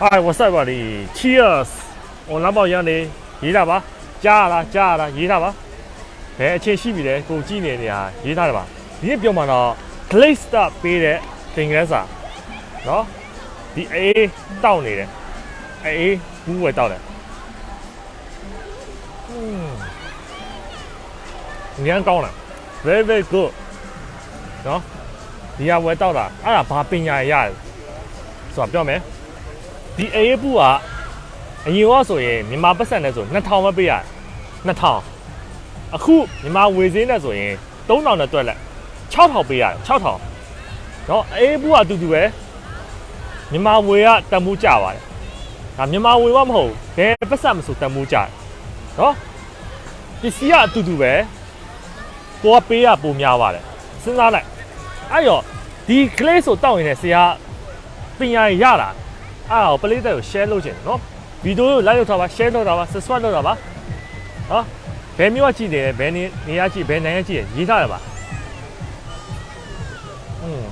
Hi what's up buddy cheers ဟိုလမ်းပေါက်ရန်နေရေးတာပါကြားရလားကြားရလားရေးတာပါဘယ်အချင်းရှိပြီလဲကိုကြည့်နေနေဟာရေးထားတယ်ပါဒီနေ့ပြောမှတော့ glaze start ပေးတဲ့သင်္ကန်းစာเนาะဒီအေးတောက်နေတယ်အေးဘူးဝယ်တောက်တယ်อืมညံကောင်းလား very very good เนาะဒီဟာဝယ်တောက်တာအဲ့ဒါဘာပညာရရတယ်ဆိုတော့ပြောမယ် ဒီအရေးပူကအရင်ကဆိုရင်မြန်မာပတ်စံနဲ့ဆို2000ပဲပေးရတယ်2000အခုမြန်မာဝေစင်းနဲ့ဆိုရင်3000နဲ့တွက်လက်6000ပေးရတယ်6000เนาะအရေးပူကအတူတူပဲမြန်မာဝေကတန်မိုးကြပါတယ်ဒါမြန်မာဝေကမဟုတ်ဘယ်ပတ်စံမဆိုတန်မိုးကြတယ်เนาะပစ္စည်းကအတူတူပဲကိုကပေးရပုံများပါတယ်စဉ်းစားလိုက်အဲ့တော့ဒီ clay ဆိုတောက်ရင်လည်းဆရာပညာရတာ အဲ့ဒါကိုပလေးတဲ့ကို share လုပ်ချင်တယ်နော်ဗီဒီယိုကို like လုပ်ထားပါ share လုပ်ထားပါ subscribe လုပ်ထားပါနော်ဘယ်မျိုးကကြည့်တယ်ဘယ်နေနေရာကြည့်ဘယ်နိုင်ငံကြည့်ရေးထားရပါอืม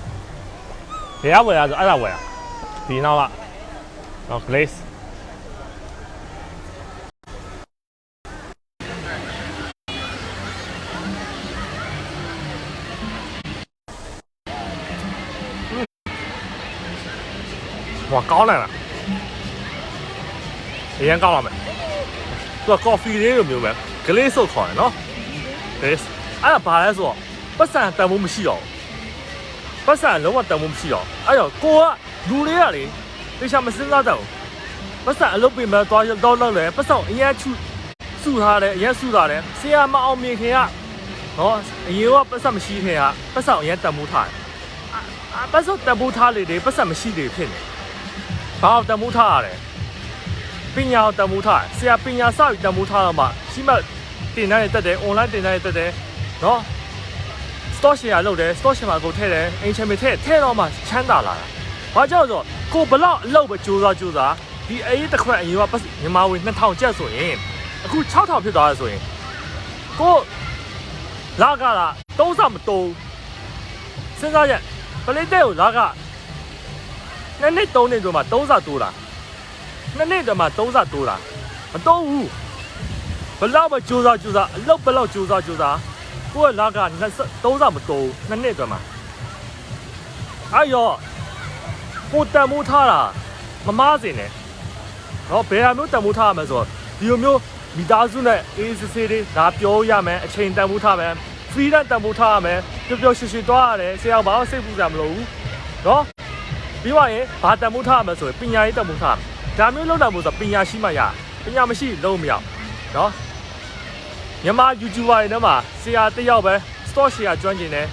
ဘယ်ရဝယ်ရဆိုအဲ့ဒါဝယ်ရဒီနောက်ကနော် glaze ဟောကောင်းလိုက်လားအရင်ကောင်းလာမယ်သူက coffee လေးလိုမျိုးပဲ glaze ဆုပ်ခေါ်တယ်နော် glaze အဲ့ဒါဘာလဲဆိုတော့ပတ်စံတန်ဖို့မရှိတော့ဘူးပတ်စံလုံးဝတန်ဖို့မရှိတော့ဘူးအဲ့တော့ကိုကလူတွေကလေတေချာမစင်းစားတော့ဘူးပတ်စံအလုပ်ပြင်မဲ့သွားတော့လောက်လေပတ်စံအရင်ချူစုထားတယ်အရင်စုထားတယ်ဆရာမအောင်မြင်ခင်ကနော်အရင်ကပတ်စံမရှိခင်ကပတ်စံအရင်တန်ဖို့ထားတယ်အာပတ်စံတန်ဖို့ထားလေတွေပတ်စံမရှိတွေဖြစ်နေ ဘာကိုတန်မိုးထားရတယ်ပညာကိုတန်မိုးထားဆရာပညာစပြီးတန်မိုးထားတော့မှရှိမှတင်တန်းတွေတက်တယ် online တင်တန်းတွေတက်တယ်နော် stock share လုပ်တယ် stock share မှာကိုထည့်တယ်အင်ချင်မထည့်ထည့်တော့မှချမ်းသာလာတာဘာကြောင့်ဆိုတော့ကိုဘလောက်အလုပ်ပဲကြိုးစားကြိုးစားဒီအရေးတစ်ခွက်အရင်ကပတ်မြန်မာဝင်2000ကျပ်ဆိုရင်အခု6000ဖြစ်သွားတယ်ဆိုရင်ကိုလာကလာသုံးစမတုံးစဉ်းစားရက်ပလေးတဲ့ကိုလာက နှစ်နှစ်သုံးနှစ်ဆိုမှသုံးဆတိုးတာနှစ်နှစ်တည်းမှသုံးဆတိုးတာမတိုးဘူးဘလောက်ပဲကြိုးစားကြိုးစားအလုပ်ဘလောက်ကြိုးစားကြိုးစားကိုယ့်ရဲ့လာက20သုံးဆမတိုးဘူးနှစ်နှစ်တည်းမှအဲ့ရောကိုတန်မိုးထားတာမမားစင်နဲ့တော့ဘယ်ဟာမျိုးတန်မိုးထားရမလဲဆိုတော့ဒီလိုမျိုးမိသားစုနဲ့အေးစစ်စစ်လေးဒါပြောရမယ်အချိန်တန်မိုးထားမယ် freedom တန်မိုးထားရမယ်ပျော်ပျော်ရွှင်ရွှင်သွားရတယ်ဆရာဘာမှစိတ်ပူစရာမလိုဘူးနော် ပြီးသွားရင်ဘာတန်မိုးထားရမလဲဆိုရင်ပညာရေးတန်မိုးထားဒါမျိုးလောက်တာမို့ဆိုပညာရှိမှရပညာမရှိလုံးမရနော်မြန်မာ YouTuber တွေထဲမှာဆရာတစ်ယောက်ပဲ store share ကျွမ်းကျင်တယ်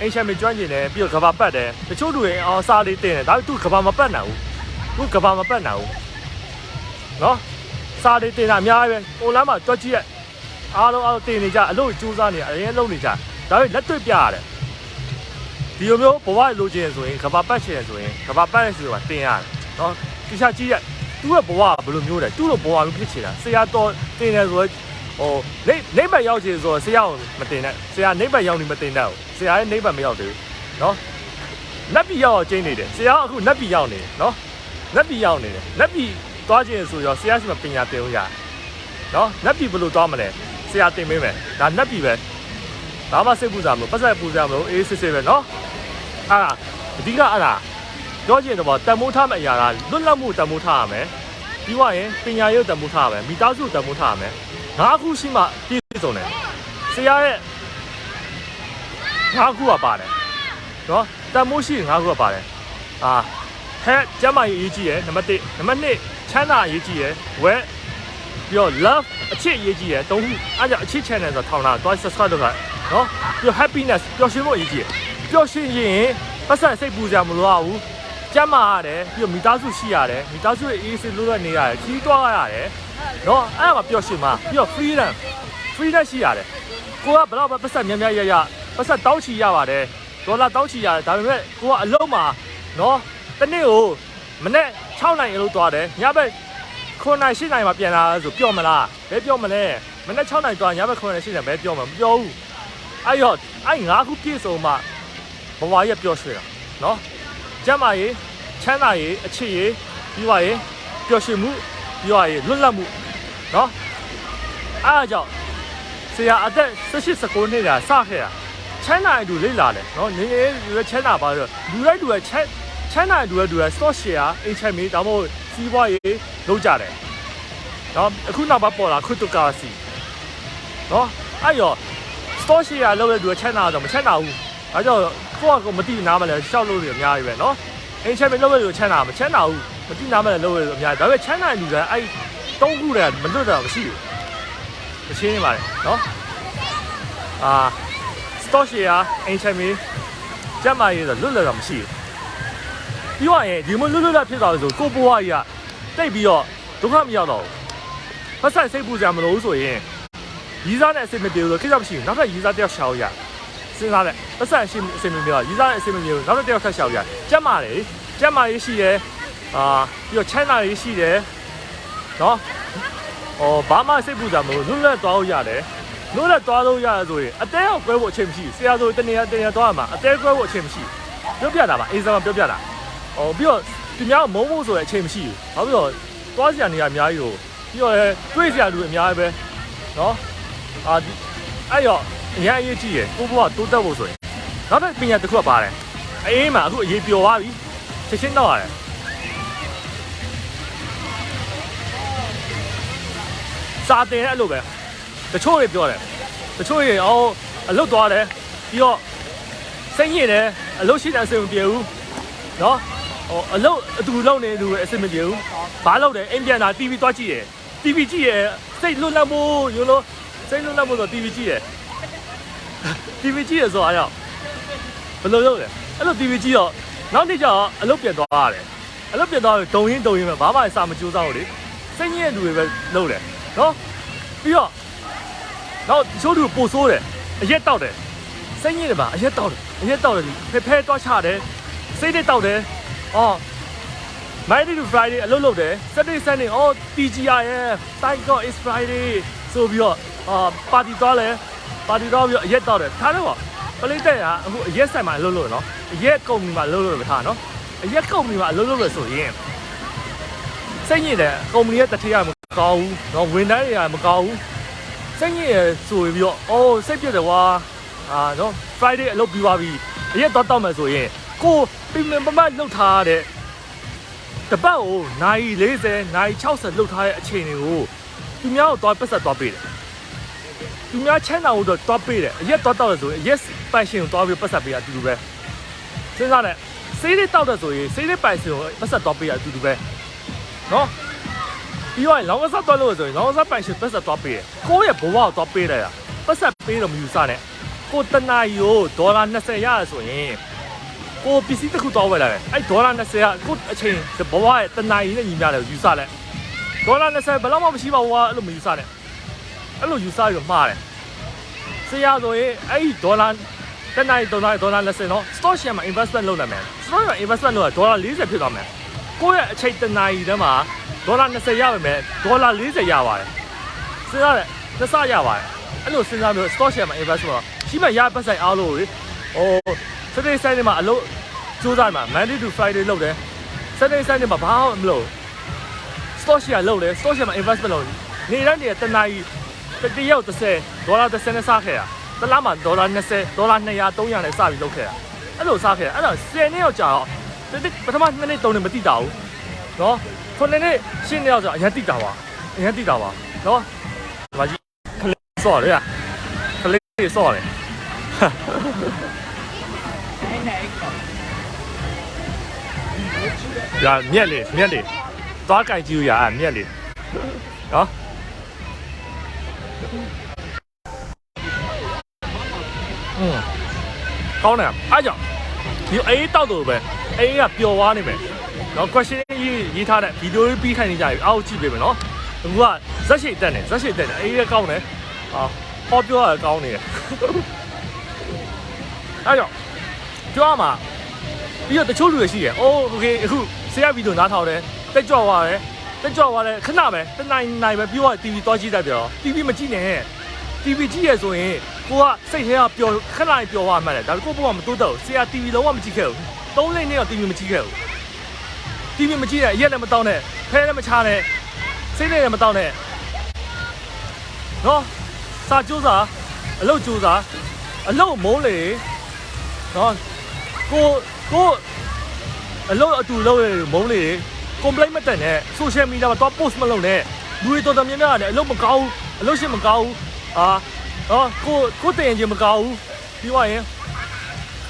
အင်ချမ်မကျွမ်းကျင်တယ်ပြီးတော့ကဘာပတ်တယ်တချို့လူတွေအော်စာလေးတင်တယ်ဒါပေမဲ့သူကဘာမပတ်နိုင်ဘူးသူကဘာမပတ်နိုင်ဘူးနော်စာလေးတင်တာအများကြီးပဲ online မှာတွက်ကြည့်ရအားလုံးအားလုံးတင်နေကြအလုပ်ကြိုးစားနေအရင်လုပ်နေကြဒါပေမဲ့လက်တွေ့ပြရတယ် ဒီလိုမျိုးဘဝလိုချင်ဆိုရင်ကဘာပတ်ချင်ဆိုရင်ကဘာပတ်ရဆိုတာတင်ရတယ်နော်တိကျကြည့်ရသူ့ရဲ့ဘဝကဘယ်လိုမျိုးလဲသူ့လိုဘဝမျိုးဖြစ်ချင်တာဆရာတော်တင်တယ်ဆိုတော့ဟိုနေနေဘက်ရောက်ချင်ဆိုတော့ဆရာကိုမတင်နဲ့ဆရာနေဘက်ရောက်နေမတင်နဲ့ဆရာရဲ့နေဘက်မရောက်သေးဘူးနော်နတ်ပြည်ရောက်တော့ကျင်းနေတယ်ဆရာအခုနတ်ပြည်ရောက်နေတယ်နော်နတ်ပြည်ရောက်နေတယ်နတ်ပြည်သွားချင်ဆိုရောဆရာရှိမှပညာသင်လို့ရတယ်နော်နတ်ပြည်ဘယ်လိုသွားမလဲဆရာတင်ပေးမယ်ဒါနတ်ပြည်ပဲဘာမှစိတ်ပူစရာမလိုပတ်သက်ပူစရာမလိုအေးစစ်စစ်ပဲနော် အဲ့ဒါအဓိကအဲ့ဒါပြောချင်တော့တန်မိုးထားမယ့်အရာကလွတ်လပ်မှုတန်မိုးထားရမယ်ပြီးွားရင်ပညာရေးတန်မိုးထားရမယ်မိသားစုတန်မိုးထားရမယ်ငါးခုရှိမှပြည့်စုံတယ်ဆရာရဲ့ငါးခုကပါတယ်နော်တန်မိုးရှိငါးခုကပါတယ်အာဟဲ့ကျမ်းမာရေးအရေးကြီးရယ်နံပါတ်1နံပါတ်2ချမ်းသာအရေးကြီးရယ်ဝဲပြီးတော့ love အချစ်အရေးကြီးရယ်သုံးခုအဲ့ကြောင့်အချစ် channel ဆိုတော့ထောင်တာတွား subscribe လုပ်တာနော်ပြီးတော့ happiness ပျော်ရွှင်ဖို့အရေးကြီးရယ် ပျော်ရွှင်ရင်ပတ်စံစိတ်ပူကြမလို့ရဘူးကြမ်းမာရတယ်ပြီးတော့မိသားစုရှိရတယ်မိသားစုရဲ့အေးဆေးလွတ်လပ်နေရတယ်ကြီးတွားရတယ်နော်အဲ့ဒါမှပျော်ရွှင်မှာပြီးတော့ freedom freedom ရှိရတယ်ကိုကဘယ်တော့မှပတ်စံများများရရပတ်စံတောင်းချီရပါတယ်ဒေါ်လာတောင်းချီရတယ်ဒါပေမဲ့ကိုကအလုံးမှာနော်တစ်နေ့ကိုမနေ့6နိုင်အလုပ်သွားတယ်ညဘက်9နိုင်10နိုင်မှာပြန်လာဆိုပြောမလားဘယ်ပြောမလဲမနေ့6နိုင်သွားညဘက်9နိုင်10နိုင်ဘယ်ပြောမှာမပြောဘူးအဲ့တော့အဲ့ငါးခုပြည့်စုံမှ ဘဝကြီးကပျော်ရွှင်တာနော်ကျမ်းမာရေးချမ်းသာရေးအချစ်ရေးပြီးပါရေးပျော်ရွှင်မှုပြီးပါရေးလွတ်လပ်မှုနော်အားအကြောင့်ဆရာအသက်18 19နှစ်ကစခဲ့တာချမ်းသာအတူလိမ့်လာတယ်နော်ငယ်ငယ်ရွယ်ချမ်းသာပါတော့လူလိုက်တူရချမ်းချမ်းသာတူရတူရ stock share အိမ်ချက်မေးဒါမှမဟုတ်စီးပွားရေးလုပ်ကြတယ်နော်အခုနောက်ပိုင်းပေါ်လာ cryptocurrency နော်အဲ့ရော stock share လုပ်တဲ့တူရချမ်းသာတော့မချမ်းသာဘူး ဒါကြောင့်ကိုယ့်အကောမတိနားမလဲရှောက်လို့ရအများကြီးပဲနော်။အင်ချက်ပဲလောက်တဲ့သူချမ်းသာမချမ်းသာဘူး။မတိနားမလဲလောက်ရအများကြီး။ဒါပေမဲ့ချမ်းသာတဲ့လူကအဲ့တုံးခုတည်းမလွတ်တာမရှိဘူး။မချင်းနေပါနဲ့နော်။အာ store share အင်ချက်မီကျက်မာရေးဆိုလွတ်လပ်တာမရှိဘူး။ပြီးတော့ရင်ဒီမလွတ်လွတ်လပ်ဖြစ်သွားလို့ဆိုကိုဘွားကြီးကတိတ်ပြီးတော့ဒုက္ခမရောက်တော့ဘူး။ဖက်ဆိုင်စိတ်ပူကြမလို့ဆိုရင်ရီးစားနဲ့အဆင်မပြေဘူးဆိုခိစ္စမရှိဘူးနောက်ထပ်ရီးစားတစ်ယောက်ရှာလို့ရ စဉ်းစားတဲ့ပတ်စံအရှိအဆင်မပြေတော့ရီးစားနဲ့အဆင်မပြေဘူးနောက်ထပ်တစ်ယောက်ထပ်ရှာလို့ရကြက်မာလေကြက်မာရေးရှိတယ်အာပြီးတော့ချမ်းသာရေးရှိတယ်နော်ဟောဘာမှစိတ်ပူကြမလို့လွတ်လပ်သွားလို့ရတယ်လွတ်လပ်သွားလို့ရတယ်ဆိုရင်အတဲရောက်ကွဲဖို့အချိန်မရှိဘူးဆရာဆိုတနေရာတနေရာသွားရမှာအတဲကွဲဖို့အချိန်မရှိဘူးပြောပြတာပါအေးစမ်းပြောပြတာဟောပြီးတော့သူများမုန်းဖို့ဆိုရင်အချိန်မရှိဘူးဘာဖြစ်လို့သွားစရာနေရာအများကြီးကိုပြီးတော့လည်းတွေးစရာလူအများကြီးပဲနော်အာဒီအဲ့ရော အရင်အရေးကြီးရယ်ကိုဘွားတိုးတက်ဖို့ဆိုရင်နောက်တစ်ပညာတစ်ခုကပါတယ်အေးမှာအခုအရေးပျော်သွားပြီချက်ချင်းတော့ရတယ်စာတင်အဲ့လိုပဲတချို့တွေပြောတယ်တချို့တွေအော်အလုတ်သွားတယ်ပြီးတော့စိတ်ညစ်တယ်အလုတ်ရှိတဲ့အဆင်မပြေဘူးနော်ဟိုအလုတ်အတူလုံနေသူအဆင်မပြေဘူးဘာလုပ်တယ်အိမ်ပြန်တာ TV သွားကြည့်ရယ် TV ကြည့်ရယ်စိတ်လွတ်လပ်ဖို့ယူလို့စိတ်လုံးလက်မို့ဆို TV ကြည့်ရယ် TV ကြည့်ရယ်ဆိုအားရောက်ဘယ်လိုလုပ်လဲအဲ့လို TV ကြည့်တော့နောက်နေ့ကျတော့အလုပ်ပြန်သွားရတယ်အလုပ်ပြန်သွားပြီးဒုံရင်းဒုံရင်းပဲဘာမှစာမကြိုးစားဘူးလေစိတ်ညစ်တဲ့လူတွေပဲလုပ်တယ်နော်ပြီးတော့နောက်ချိုးသူပို့ဆိုးတယ်အရက်တောက်တယ်စိတ်ညစ်တယ်ပါအရက်တောက်တယ်အရက်တောက်တယ်ဖဲဖဲတော့ချတယ်စိတ်တွေတောက်တယ်အော် Monday to Friday အလုပ်လုပ်တယ် Saturday Sunday အော် TGR ရဲ့ Thank God it's Friday ဆိုပြီးတော့အာပါတီသွားလဲ ပါတီသွားပြီးတော့အရက်တောက်တယ်ထားတော့ပလိတဲ့ကအခုအရက်ဆိုင်မှာအလုပ်လုပ်နော်အရက်ကုမ္ပဏီမှာအလုပ်လုပ်တယ်ထားနော်အရက်ကုမ္ပဏီမှာအလုပ်လုပ်လို့ဆိုရင်စိတ်ညစ်တယ်ကုမ္ပဏီရဲ့တတိယမကောင်းဘူးနော်ဝန်ထမ်းတွေကမကောင်းဘူးစိတ်ညစ်ရဆိုပြီးတော့အော်စိတ်ပြတ်တယ်ကွာအာနော် Friday အလုပ်ပြီးသွားပြီအရက်တော့တောက်မယ်ဆိုရင်ကိုပြင်ပမတ်လုပ်ထားတဲ့တပတ်ကိုနိုင်40နိုင်60လုပ်ထားတဲ့အချိန်တွေကိုသူများကိုတော့ပတ်ဆက်သွားပေးတယ် သူများချမ်းသာဖို့တော့တွားပေးတယ်အရက်တွားတောက်တယ်ဆိုရင်အရက်ပိုင်ရှင်ကိုတွားပြီးပတ်ဆက်ပေးရအတူတူပဲစဉ်းစားတယ်စေးလေးတောက်တယ်ဆိုရင်စေးလေးပိုင်ရှင်ကိုပတ်ဆက်တွားပေးရအတူတူပဲနော်ပြီးတော့လောင်းကစားတွားလို့ဆိုရင်လောင်းကစားပိုင်ရှင်ပတ်ဆက်တွားပေးတယ်ကိုယ့်ရဲ့ဘဝကိုတွားပေးတယ်ရပတ်ဆက်ပေးတော့မယူဆနဲ့ကိုတနာရီကိုဒေါ်လာ20ရရဆိုရင်ကိုပစ္စည်းတစ်ခုတောင်းဝယ်လာတယ်အဲ့ဒေါ်လာ20ကကိုအချိန်ဘဝရဲ့တနာရီနဲ့ညီမျှတယ်ယူဆလိုက်ဒေါ်လာ20ဘယ်တော့မှမရှိပါဘူးကွာအဲ့လိုမယူဆနဲ့ အဲ့လိုယူဆပြီးမှားတယ်ဆရာဆိုရင်အဲ့ဒီဒေါ်လာတနိုင်ဒေါ်လာဒေါ်လာလက်စင်နော် stock share မှာ investment လုပ်နိုင်မယ် stock မှာ investment လုပ်ရဒေါ်လာ40ဖြစ်သွားမယ်ကိုယ့်ရဲ့အချိန်တနိုင်တည်းမှာဒေါ်လာ20ရပါမယ်ဒေါ်လာ40ရပါတယ်စဉ်းစားတယ်နှစ်ဆရပါတယ်အဲ့လိုစဉ်းစားပြီး stock share မှာ investment တော့ရှိမှရပတ်ဆိုင်အားလို့လေဟို Saturday Sunday မှာအလုပ်စူးစမ်းမှာ Monday to Friday လုပ်တယ် Saturday Sunday မှာဘာမှမလုပ် stock share လုပ်တယ် stock share မှာ investment လုပ်တယ်နေတိုင်းနေတနိုင် တရက်30ဒေါ်လာ30နဲ့စခဲ့တာတစ်လားမှာဒေါ်လာ20ဒေါ်လာ200 300နဲ့စပြီးလုပ်ခဲ့တာအဲ့လိုစခဲ့တာအဲ့တော့10နှစ်ရောက်ကြာတော့ပထမ2နှစ်3နှစ်မတိတာဘူးနော်9နှစ်10နှစ်ရောက်ကြာအရင်တိတာပါအရင်တိတာပါနော်ဒီမှာကြီးခလေးစော့လေခလေးစော့လေရမြက်လေမြက်လေသွားကြိုက်ကြည့်ရအမြက်လေနော် อืมကောင်းတယ်အားကြောင့်ဒီအေးတောက်တော့ပဲအေးကပျော်သွားနေမယ်နော် question ရေးရေးထားတဲ့ဗီဒီယိုလေးပြီးခိုင်းနေကြပြီအောက်ကြည့်ပေးမယ်နော်အခုကဇက်ရှိတက်နေဇက်ရှိတက်နေအေးကကောင်းတယ်ဟာဟောပြောရကောင်းနေတယ်အားကြောင့်ပြောရမှာပြီးတော့တချို့လူတွေရှိတယ်အိုးโอเคအခုဆရာဗီဒီယိုနားထောင်တယ်တက်ကြွသွားတယ် တက်ကြွသွားတယ်ခဏပဲတနိုင်နိုင်ပဲပြောရ TV သွားကြည့်တတ်ပြော TV မကြည့်နဲ့ TV ကြည့်ရဆိုရင်ကိုကစိတ်ထဲကပျော်ခဏလေးပျော်သွားမှန်းတယ်ဒါပေမဲ့ကိုဘုကမတိုးတော့ဆရာ TV လုံးဝမကြည့်ခဲ့ဘူးသုံးလိမ့်နဲ့တော့ TV မကြည့်ခဲ့ဘူး TV မကြည့်နဲ့အရက်လည်းမတောင်းနဲ့ဖဲလည်းမချနဲ့စိတ်နဲ့လည်းမတောင်းနဲ့နော်စာကြိုးစားအလုပ်ကြိုးစားအလုပ်မုန်းလေနော်ကိုကိုအလုပ်အတူလုပ်ရမုန်းလေ complaint မတက်နဲ့ social media မှာတော့ post မလုပ်နဲ့လူတွေတော်တော်များများကလည်းအလုပ်မကောင်းဘူးအလုပ်ရှင်မကောင်းဘူးအာနော်ကိုကိုတင်ရင်ချင်းမကောင်းဘူးပြီးသွားရင်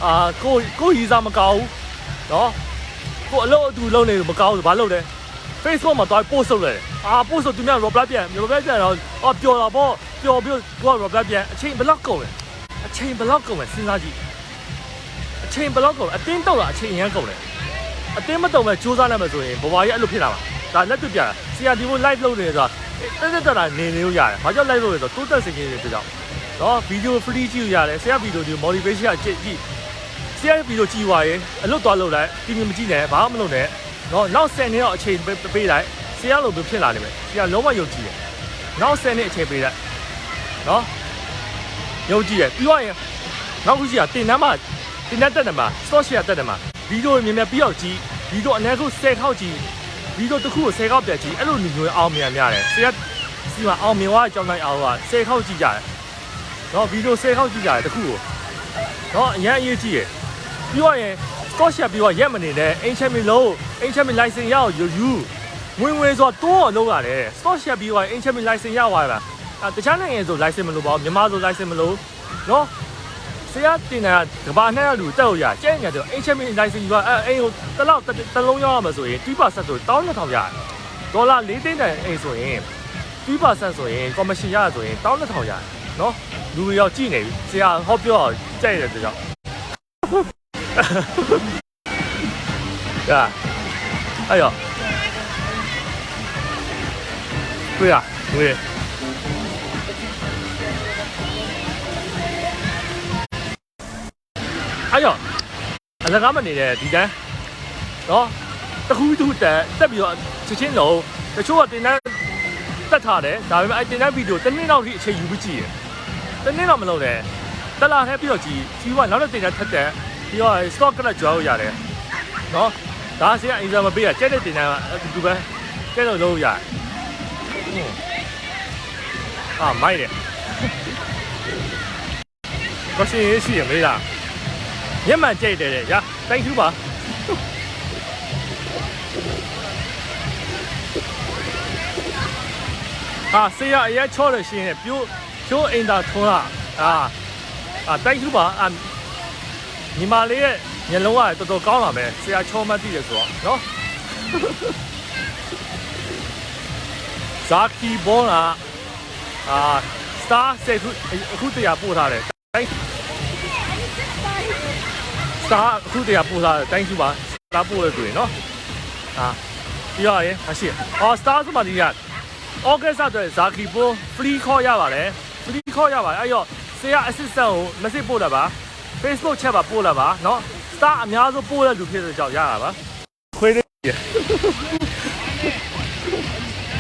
အာကိုကိုရီစားမကောင်းဘူးနော်ကိုအလုပ်အတူလုပ်နေလို့မကောင်းဘူးဘာလုပ်လဲ Facebook မှာတော့ post လုပ်လိုက်တယ်အာ post ဆိုသူများ reply ပြန် reply ပြန်တော့အော်ပျော်တာပေါ့ပျော်ပြီးတော့ကိုက reply ပြန်အချိန်ဘယ်လောက်ကုန်လဲအချိန်ဘယ်လောက်ကုန်လဲစဉ်းစားကြည့်အချိန်ဘယ်လောက်ကုန်လဲအတင်းတော့တာအချိန်အရန်ကုန်တယ် အတင်းမတုံမဲ့စူးစမ်းနိုင်မှာဆိုရင်ဘဝကြီးအဲ့လိုဖြစ်လာမှာဒါလက်တွေ့ပြတာဆရာဒီကို live လုပ်နေဆိုတာတက်တက်တာနေနေလို့ရတယ်ဘာကြောင့် live လုပ်လဲဆိုတော့တိုးတက်စေခြင်းတွေပြကြောင်နော်ဗီဒီယို free ကြည့်ရတယ်ဆရာဗီဒီယိုဒီ motivation ကကြည့်ကြည့်ဆရာဗီဒီယိုကြည့်သွားရင်အလုပ်သွားလုပ်လိုက်တီဗီမကြည့်နဲ့ဘာမှမလုပ်နဲ့နော်နောက်10နှစ်တော့အချိန်ပေးလိုက်ဆရာလိုမျိုးဖြစ်လာနေမယ်ဆရာလုံးဝယုံကြည်တယ်နောက်10နှစ်အချိန်ပေးလိုက်နော်ယုံကြည်ရပြီးတော့ရင်နောက်ခုရှိတာတင်တန်းမှာတင်တန်းတက်တယ်မှာ stock share တက်တယ်မှာ ဗီဒီယိုမြင်မြင်ပြီးတော့ကြည့်ဗီဒီယိုအနည်းဆုံး10ခေါက်ကြည့်ဗီဒီယိုတစ်ခုကို10ခေါက်ပြတ်ကြည့်အဲ့လိုလူမျိုးအောင်မြင်များတယ်ဆရာစီမအောင်မြင်သွားတဲ့အကြောင်းတိုင်းအောင်က10ခေါက်ကြည့်ကြတယ်နော်ဗီဒီယို10ခေါက်ကြည့်ကြတယ်တစ်ခုကိုနော်အရင်အရေးကြီးရယ်ပြီးတော့ရင် stock share ပြီးတော့ရက်မနေနဲ့အင်ချမီလုံးအင်ချမီ license ရအောင်ယူယူဝင်ဝင်ဆိုတော့တော့လောက်ရတယ် stock share ပြီးတော့အင်ချမီ license ရသွားတာအဲတခြားနိုင်ငံဆို license မလို့ပါဘူးမြန်မာဆို license မလို့နော် ဆရာတင်တာကဘာနဲ့လူတက်လို့ရကျဲညာတော့ HM license ကအဲအိမ်ကိုတလောက်တလုံးရောက်ရမှာဆိုရင်2%ဆို12000ရတယ်ဒေါ်လာ4သိန်းတန်အိမ်ဆိုရင်2%ဆိုရင်ကော်မရှင်ရဆိုရင်12000ရတယ်နော်လူတွေရောက်ကြည့်နေပြီဆရာဟောပြောကြိုက်တယ်တကြောင်ဒါအဲ့ရတွေ့ရတွေ့ အားကြောင့်အလကားမနေတဲ့ဒီတန်းနော်တခုတူတက်တက်ပြီးတော့ချက်ချင်းလုံးတချို့ကတင်တန်းတက်ထားတယ်ဒါပေမဲ့အဲ့တင်တန်းဗီဒီယိုတစ်နှစ်လောက်ထိအချိန်ယူပြီးကြည့်တယ်တစ်နှစ်တော့မလုပ်တယ်တက်လာထဲပြီးတော့ကြည့်ကြည့်ကနောက်တော့တင်တန်းထက်တယ်ပြီးတော့ stock ကလည်းကြွားလို့ရတယ်နော်ဒါဆရာအင်ဇာမပေးရကျက်တဲ့တင်တန်းကအတူတူပဲကျက်တော့လုံးရအာမိုက်တယ် có xin xin mấy là မေးလားမျက်မှန်ကြိတ်တယ်တဲ့ရာ thank you ပါဟာဆေးရအရက်ချောလို့ရှိရင်ပြိုးပြိုးအိမ်သာထွန်းလာအာအာ thank you ပါအာညီမလေးရဲ့မျက်လုံးကတော်တော်ကောင်းလာမယ်ဆရာချောမှတ်သိတယ်ဆိုတော့နော်ဇာကီဘောလာအာ star ဆက်ခုအခုတရားပို့ထားတယ် thank စတာအခုတည်းကပို့ထားတယ်တိုင်းစုပါစတာပို့ရတွေ့နော်ဟာပြီးတော့ရင်မရှိအော်စတာဆိုမှဒီကဩဂတ်အတွက်ဇာကီပို free call ရပါတယ် free call ရပါတယ်အဲ့တော့ဆရာ assistant ကို message ပို့လာပါ Facebook chat ပါပို့လာပါနော်စတာအများဆုံးပို့တဲ့လူဖြစ်တဲ့ကြောင့်ရတာပါခွေးလေး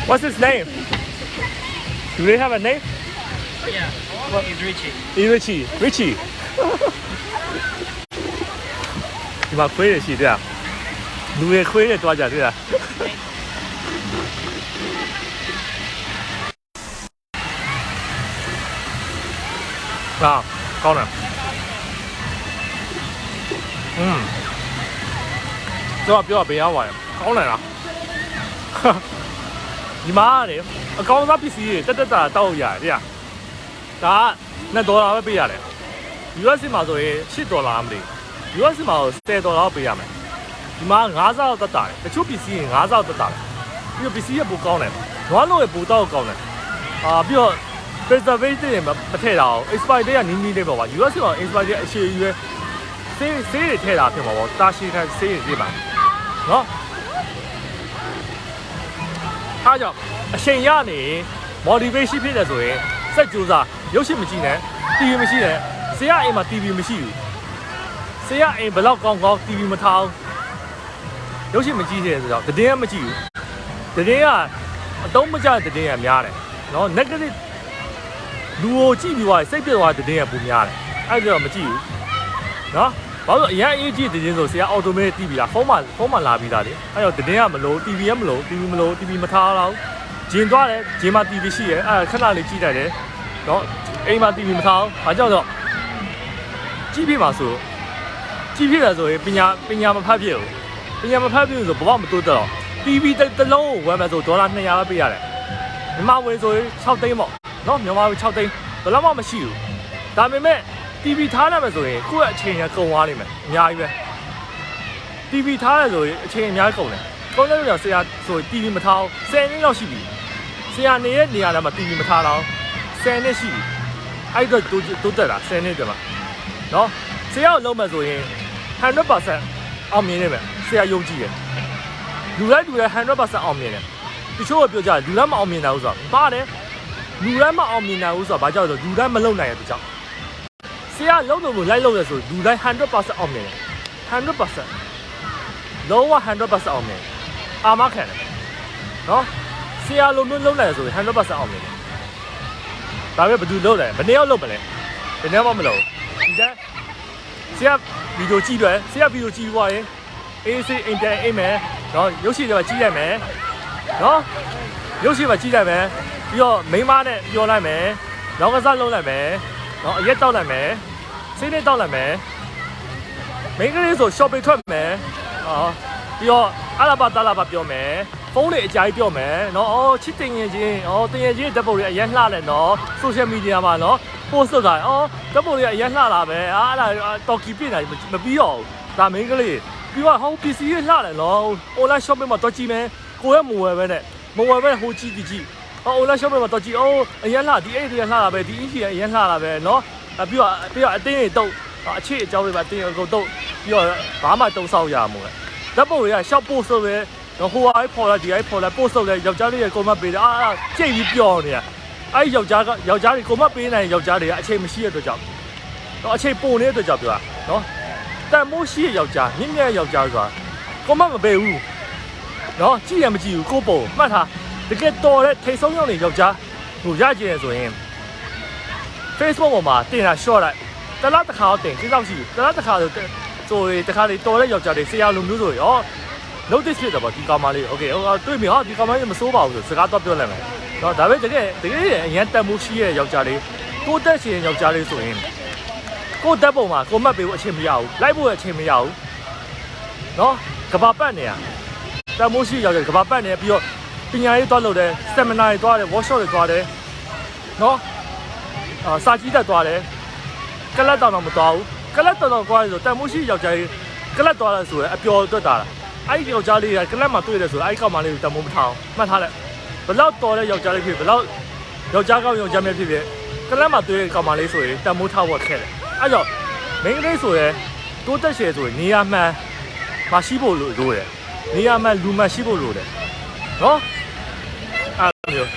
What's his name? Do they have a name? Yeah, he's Richie. Richie. Richie. ဒီမှာခွေးရရှိတယ်လူတွေခွေးတွေတွားကြတယ်ဟာကောင်းတယ်อืมတော့ပြောပေးရပါတယ်ကောင်းတယ်လားဒီမှာနေအကောင်းစားပစ္စည်းတွေတက်တက်တာတောက်ရတယ်တရားဒါက2ဒေါ်လာပဲပေးရတယ် US မှာဆိုရင်8ဒေါ်လာမလို့ US မှာ10ဒေါ်လာပေးရမယ်ဒီမှာ9စားတော့တက်တာတယ်တချို့ပစ္စည်းတွေ9စားတော့တက်တာတယ်ပြီးတော့ပစ္စည်းရပိုကောင်းတယ်နွားလုံးရပိုတော့ကောင်းတယ်အာပြီးတော့ preservative တွေမထည့်တာအောင် expire date ကနီးနီးလေးပေါ့ပါ US မှာ expire date အရှည်ကြီးပဲဆေးဆေးတွေထည့်တာဖြစ်မှာပေါ့တာရှည်ခံဆေးတွေပြပါနော်အားကြောင့်အချိန်ရနေ motivation ဖြစ်တယ်ဆိုရင်စက်ကြိုးစားရုပ်ရှင်မကြည့်နဲ့ TV မရှိနဲ့ဆရာအိမ်မှာ TV မရှိဘူး ဆရာအိမ်ဘလောက်ကောင်းကောင်း TV မထားဘူးရုပ်ရှင်မကြည့်သေးတယ်ဆိုတော့တည်င်းကမကြည့်ဘူးတည်င်းကအတုံးမကျတဲ့တည်င်းကများတယ်နော် negative လူကိုကြည့်ပြီးသွားစိတ်ပြည့်သွားတဲ့တည်င်းကပုံများတယ်အဲ့ဒါတော့မကြည့်ဘူးနော်ဘာလို့အရင်အေးကြီးတင်းဆိုဆရာအော်တိုမက်တီးပြီးတာဖုန်းမှာဖုန်းမှာလာပြီးတာလေအဲ့တော့တင်းကမလို့ TV ရမလို့ TV မလို့ TV မထားတော့ဂျင်သွားတယ်ဂျင်မှာ TV ရှိရဲအဲ့ခဏလေးကြည့်လိုက်တယ်နော်အိမ်မှာ TV မထားအောင်ဘာကြောင့်တော့ကြည့်ပြမှာဆို ကြည့်ပြတာဆိုရင်ပညာပညာမဖတ်ပြဘူးပညာမဖတ်ပြဘူးဆိုဘဝမတိုးတော့ TV တစ်လုံးကိုဝယ်မယ်ဆိုဒေါ်လာ200ပဲပေးရတယ်မြန်မာဝင်ဆိုရင်6သိန်းပေါ့နော်မြန်မာဝင်6သိန်းဘယ်တော့မှမရှိဘူးဒါပေမဲ့ TV ထားရမယ်ဆိုရင်ကိုယ့်ရဲ့အချိန်ကကုန်သွားလိမ့်မယ်အများကြီးပဲ TV ထားရဆိုရင်အချိန်အများကြီးကုန်တယ်ကုန်တယ်လို့ဆရာဆိုရင် TV မထားအောင်10နှစ်လောက်ရှိပြီဆရာနေရဲ့နေရာထဲမှာ TV မထားတော့10နှစ်ရှိပြီအဲ့တော့တိုးတိုးတက်တာ10နှစ်တည်းမှာနော်ဆရာကိုလုံးမယ်ဆိုရင် 100%အောင်မြင်နေမယ်ဆရာယုံကြည်တယ်လူတိုင်းလူတိုင်း100%အောင်မြင်တယ်တချို့ကပြောကြတယ်လူတိုင်းမအောင်မြင်နိုင်ဘူးဆိုတာပါတယ်လူတိုင်းမအောင်မြင်နိုင်ဘူးဆိုတာဘာကြောင့်လဲဆိုတော့လူတိုင်းမလုံနိုင်တဲ့ကြောင့်ဆရာလုံးလုံးလို့လိုက်လို့ရဆိုလူတိုင်း100%အောင်မြင်တယ်100%လုံးဝ100%အောင်မြင်အာမခံတယ်နော်ဆရာလိုမျိုးလုံးလိုက်ဆိုရင်100%အောင်မြင်တယ်ဒါပေမဲ့ဘယ်သူလုံးလဲဘယ်နှစ်ယောက်လုံးမလဲဘယ်နှစ်ယောက်မှမလုံးဒီတန်းဆရာ ဗီဒီယိုကြည့်တယ်ဆရာဗီဒီယိုကြည့်သွားရင်အေးစေးအိမ်ပြန်အိမ်မယ်နော်ရုပ်ရှင်တွေမှာကြည့်လိုက်မယ်နော်ရုပ်ရှင်မှာကြည့်လိုက်မယ်ပြီးတော့မိန်းမနဲ့ပြောလိုက်မယ်နောက်ကစားလုံးလိုက်မယ်နော်အရက်တောက်လိုက်မယ်စိတ်နဲ့တောက်လိုက်မယ်မိန်းကလေးဆို shopping ထွက်မယ်ဟောပြီးတော့အလာပါတလာပါပြောမယ် ဖုန်းလေးအကြိုက်ပြောမယ်နော်အော်ချစ်တင်ရင်ချင်းအော်တင်ရင်ချင်းဓာတ်ပုံတွေအရင်လှလဲနော် social media မှာနော် post လုပ်တာအော်ဓာတ်ပုံတွေအရင်လှလာပဲအာအဲ့ဒါတော်ကီပြနေတာမပြီးတော့ဘူးဒါမိန်းကလေးပြီးတော့ဟော PC ရလှတယ်နော် online shopping မှာတော့ကြည့်မယ်ကိုယ်ရဲ့မဝယ်ပဲနဲ့မဝယ်ပဲဟိုကြည့်ဒီကြည့်ဟော online shopping မှာတော့ကြည့်အော်အရင်လှဒီအိတ်တွေလှလာပဲဒီအင်ဂျီအရင်လှလာပဲနော်အပြီးတော့ပြီးတော့အတင်းတွေတုတ်အခြေအကြောင်းတွေပါအတင်းအကုန်တုတ်ပြီးတော့ဘာမှတုံဆောက်ရမှာမဟုတ်ဓာတ်ပုံတွေကရှောက် post လုပ် ပဲဟိုအိုက်ဖော်လာဒီအိုက်ဖော်လာ post လုပ်လဲယောက်ျားလေးရဲ့ကွန်မန့်ပေးတယ်အာကြိတ်ပြီးပျော်နေတာအဲ့ယောက်ျားကယောက်ျားတွေကွန်မန့်ပေးနိုင်ယောက်ျားတွေကအချိန်မရှိတဲ့အတွက်ကြောင့်တော့အချိန်ပိုနေတဲ့အတွက်ကြောင့်ပြောတာနော်တန်မိုးရှိရဲ့ယောက်ျားမြင့်မြတ်ယောက်ျားဆိုတာကွန်မန့်မပေးဘူးနော်ကြည့်ရမကြည့်ဘူးကိုပုံမှတ်ထားတကယ်တော်တဲ့ထိတ်ဆုံးရောက်နေယောက်ျားဟိုရကြည့်ရဆိုရင် Facebook ပေါ်မှာတင်တာ short လိုက်တလားတစ်ခါတော့တင်ကိစ္စမရှိဘူးတလားတစ်ခါဆိုဆိုရင်တစ်ခါလေတော်တဲ့ယောက်ျားတွေဆရာလိုမျိုးဆိုရ င်ဩ notice ဖြစ်တယ်ပေါ့ဒီကောင်မလေးโอเคဟိုတွေ့ပြီဟာဒီကောင်မလေးမစိုးပါဘူးဆိုစကားတော့ပြောလိုက်မယ်เนาะဒါပေမဲ့တကယ်တကယ်အရင်တက်မှုရှိရဲ့ယောက်ျားလေးကိုတက်ရှင်ယောက်ျားလေးဆိုရင်ကိုတက်ပုံမှာကိုမတ်ပေးဖို့အချိန်မရဘူးလိုက်ဖို့အချိန်မရဘူးเนาะကဘာပတ်နေရတက်မှုရှိယောက်ျားကဘာပတ်နေပြီးတော့ပညာရေးသွားလုပ်တယ် seminar တွေသွားတယ် workshop တွေသွားတယ်เนาะအာစာကြည့်တတ်သွားတယ်ကလတ်တောင်တော့မသွားဘူးကလတ်တောင်တော့သွားရဆိုတက်မှုရှိယောက်ျားလေးကလတ်သွားတယ်ဆိုရင်အပျော်တွက်တာလား အဲ့ဒီယောက်ျားလေးကကလပ်မှာတွေ့တယ်ဆိုတော့အဲ့ဒီကောင်မလေးကိုတမိုးမထားအောင်မှတ်ထားလိုက်ဘလောက်တော်တဲ့ယောက်ျားလေးဖြစ်ဘလောက်ယောက်ျားကောင်းယောက်ျားမြတ်ဖြစ်ဖြစ်ကလပ်မှာတွေ့တဲ့ကောင်မလေးဆိုရင်တမိုးထားဖို့ခဲ့တယ်အဲ့ကြောင့်မိန်းကလေးဆိုရင်တိုးတက်ရှယ်ဆိုရင်နေရာမှန်မရှိဖို့လိုလိုတယ်နေရာမှန်လူမှန်ရှိဖို့လိုတယ်နော်အဲ့လိုမျိုး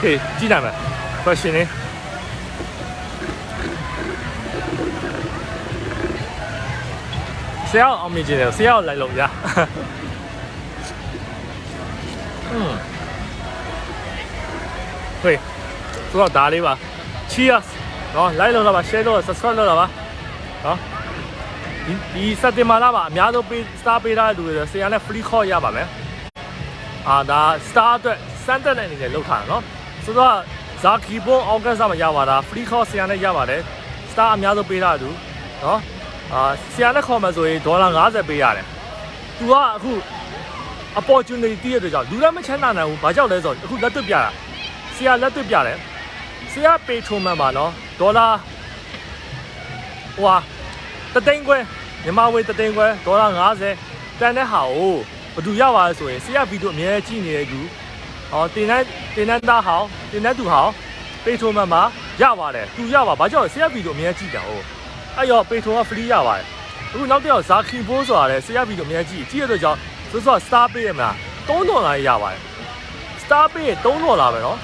ဟေးကြည့်နိုင်မယ် question လေး ဆရာအောင်မြင်ခြင်းတယ်ဆရာကိုလိုက်လို့ရอืมဟေးဆိုတော့ဒါလေးပါ cheers နော် like လုပ်တော့ပါ share လုပ် subscribe လုပ်တော့ပါနော်ဒီဒီစက်တင်ဘာလမှာအများဆုံးပေး star ပေးထားတဲ့လူတွေဆရာနဲ့ free call ရပါမယ်အာဒါ star အတွက်စမ်းတက်တဲ့အနေနဲ့လုပ်ထားတာနော်ဆိုတော့ဇာကီဘွန်အောက်ကစားမှာရပါတာ free call ဆရာနဲ့ရပါတယ် star အများဆုံးပေးထားတဲ့သူနော် အာဆရာနဲ့ခေါ်မှဆိုရင်ဒေါ်လာ90ပေးရတယ်။ तू ကအခု opportunity တည်းရတဲ့ကြောင့်လူလည်းမချမ်းသာနိုင်ဘူး။ဘာကြောင့်လဲဆိုတော့အခုလက်တွေ့ပြတာ။ဆရာလက်တွေ့ပြတယ်။ဆရာပေးထုံမှန်ပါနော်။ဒေါ်လာဟိုဟာတသိန်းခွဲမြန်မာဝေးတသိန်းခွဲဒေါ်လာ90တန်တဲ့ဟာကိုဘယ်သူရပါလဲဆိုရင်ဆရာဗီဒီယိုအများကြီးကြည့်နေတဲ့သူဟောတင်တဲ့တင်တဲ့သားဟောင်းတင်တဲ့သူဟောင်းပေးထုံမှန်ပါရပါတယ်။ तू ရပါဘာကြောင့်လဲဆရာဗီဒီယိုအများကြီးကြည့်တာဟုတ် အဲ့ရောပေထုံက free ရပါတယ်အခုနောက်တစ်ယောက်ဇာခီဘိုးဆိုတာလည်းဆရာဗီလိုအများကြီးကြည့်ရတဲ့ကြောင့်ဆိုတော့ star ပေးရမလား3ဒေါ်လာရပါတယ် star ပေး3ဒေါ်လာပဲနော်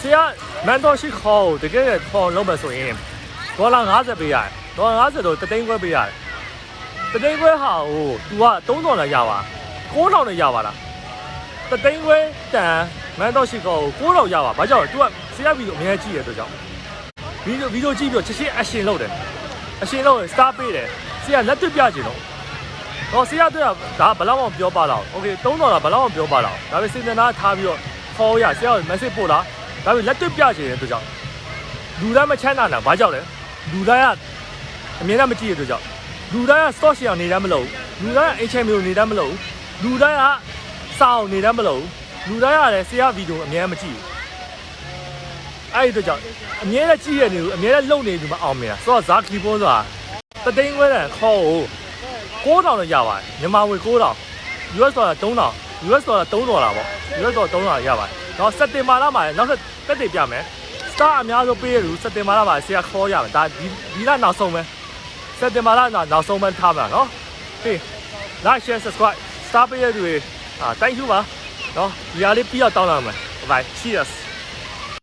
ဆရာမန်တော်ရှိခေါ်တကယ်ခေါ်လုံးပဲဆိုရင်ဒေါ်လာ50ပေးရတယ်ဒေါ်လာ50တော့တသိန်းခွဲပေးရတယ်တသိန်းခွဲဟာဟို तू က3ဒေါ်လာရပါ9000နဲ့ရပါလားတသိန်းခွဲတန်မန်တော့ရှိကောကို9000ရပါဘာကြောင့် तू ကဆရာဗီလိုအများကြီးကြည့်ရတဲ့အတွက်ကြောင့်ဗီဒီယိုဗီဒီယိုကြည့်ပြီးတော့ချက်ချင်း action လုပ်တယ် အရှင်လုပ်ရင် star ပေးတယ်ဆရာလက်တွေ့ပြချင်တော့ဟောဆရာတွေ့တာဒါဘယ်လောက်မှပြောပါလားโอเค3ဒေါ်လာဘယ်လောက်မှပြောပါလားဒါပေမဲ့စင်တနာထားပြီးတော့ခေါ်ရဆရာကို message ပို့လာဒါပေမဲ့လက်တွေ့ပြချင်တဲ့အတွက်ကြောင့်လူတိုင်းမချမ်းသာတာဘာကြောင့်လဲလူတိုင်းကအမြင်နဲ့မကြည့်ရတဲ့အတွက်ကြောင့်လူတိုင်းက stock ရှယ်အောင်နေတမ်းမလုပ်ဘူးလူတိုင်းက HM မျိုးနေတမ်းမလုပ်ဘူးလူတိုင်းကစာအောင်နေတမ်းမလုပ်ဘူးလူတိုင်းကလည်းဆရာဗီဒီယိုအများမကြည့်ဘူး အဲ့ဒီတော့ကြောင့်အမြဲတမ်းကြည့်ရနေဘူးအမြဲတမ်းလုံနေသူမအောင်မြင်တာဆိုတော့ဇာကီပေါ်ဆိုတာတသိန်းခွဲတန်ခေါ်ကို9000တော့ရပါတယ်မြန်မာငွေ9000 US ဒေါ်လာ3000 US ဒေါ်လာ3ဒေါ်လာပေါ့ US ဒေါ်လာ3ဒေါ်လာရပါတယ်တော့စက်တင်ဘာလမှာလည်းနောက်ထပ်တက်တည်ပြမယ်စတာအများဆုံးပေးရလူစက်တင်ဘာလမှာဆရာခေါ်ရမယ်ဒါဒီဒီလနောက်ဆုံးပဲစက်တင်ဘာလနောက်ဆုံးပဲထားမှာနော်ဟေး like share subscribe star ပေးရသူတွေအာ thank you ပါနော်ဒီဟာလေးပြီးတော့တောင်းလာမယ် bye bye cheers